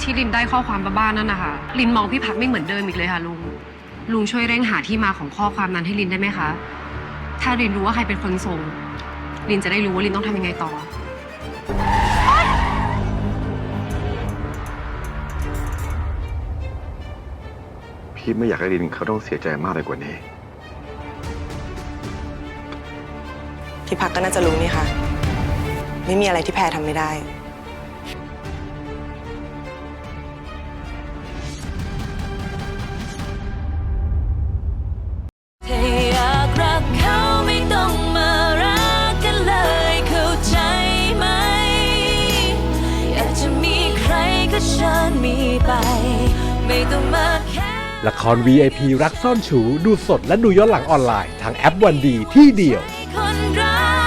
ที่ลินได้ข้อความบ้าๆนั่นนะคะลินมองพี่พักไม่เหมือนเดิมอีกเลยค่ะลุง ลุงช่วยเร่งหาที่มาของข้อความนั้นให้ลินได้ไหมคะ ถ้าลินรู้ว่าใครเป็นคนส่ง ลินจะได้รู้ว่าลินต้องทำยังไงต่อ พี่ไม่อยากให้ลินเขาต้องเสียใจมากไปกว่านี้พี่พักก็น่าจะรู้นี่ค่ะ ไม่มีอะไรที่แพรทำไม่ได้ ก็เชิญมีไป ไม่ต้องมาแค่ ละคร VIP รักซ่อนชูดูสดและดูย้อนหลังออนไลน์ทางแอปวันดีที่เดียว คนรั